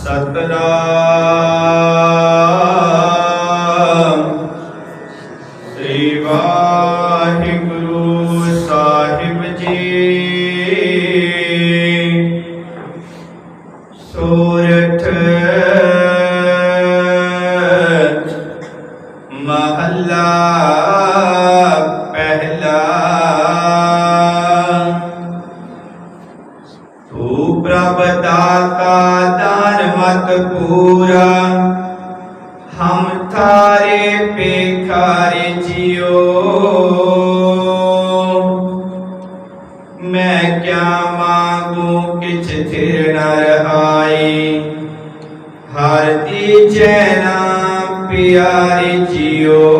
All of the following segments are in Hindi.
ਸਤਨਾਮ ਸ੍ਰੀ ਵਾਹਿਗੁਰੂ ਸਾਹਿਬ ਜੀ ਸੋਰਠ ਮਹੱਲਾ ਪਹਿਲਾ ਤੂੰ ਪ੍ਰਭ ਦਾਤਾ ਦਾਨ ਮਤ ਪੂਰਾ ਹਮ ਥਾਰੇ ਪੇਖਾਰੇ ਜਿਓ ਮੈਂ ਕਿਆ ਮਾਂਗੂ ਕਿਛ ਥਿਰ ਨ ਰਹਾਈ ਹਰ ਦੀਜੈ ਨਾਮ ਪਿਆਰੇ ਜਿਓ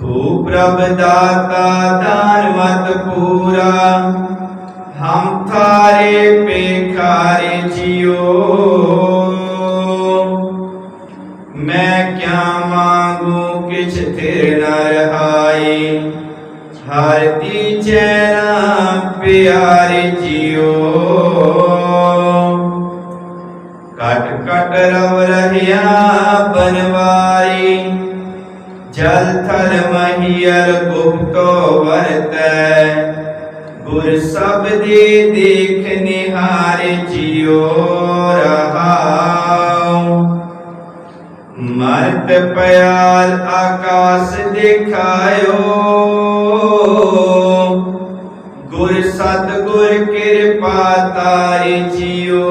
ਤੂੰ ਪ੍ਰਭ ਦਾਤਾ ਦਾਨ हम थारे पे जियो। मैं क्या मांगू किस फिर न रहाई हरती चेरा प्यारे जियो। कट कट रव रहिया बनवारी जल थल महियर गुप्तो बरतै गुर सब दे देखने हार जियो रहा मर्द प्याल आकाश देखायो। गुर सतगुर कृपा तारी जियो।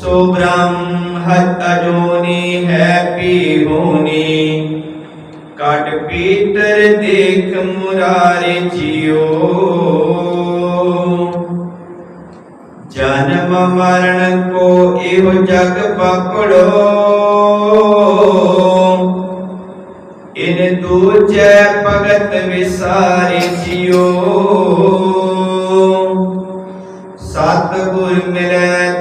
सो ब्रह्म हत अजोनी है पी होनी ਪੀ ਹੋਣੀ ਪੀਤਰ ਦੇਖ ਮੁਰਾਰੇ ਜਿਉ ਜਨਮ ਮਰਨ ਕੋ ਇਹੋ ਜਗ ਪਕੜੋ ਇਨ ਦੂਜੈ ਭਗਤ ਵਿਸਾਰੇ ਜਿਉ ਸਤ ਗੁਰ ਮਿਲੈ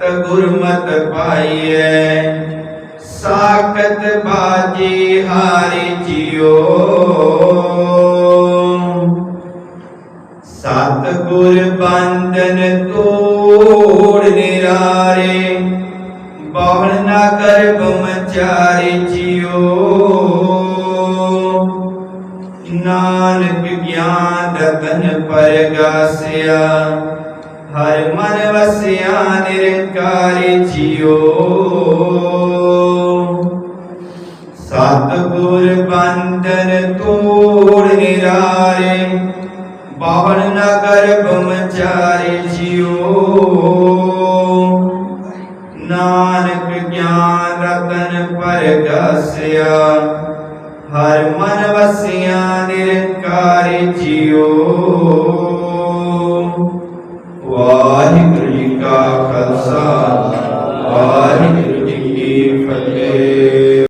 ਤ ਗੁਰਮਤ ਪਾਈਐ। साकत बाजी हारी जियो। सतगुर बंदन तोड़ निरारे बहन न कर ब्रह्मचारी जियो। नानक ज्ञान रतन पर गासिया, हर मन वसिया निरंकारी जियो। मंदर तोड़ निरारे, बावन नगर ब्रह्मचारी जियो। नानक ज्ञान रतन पर गस्या हर मन वसिया निरंकार जियो। वाहिगुरु जी का खालसा, वाहिगुरु जी की फतेह।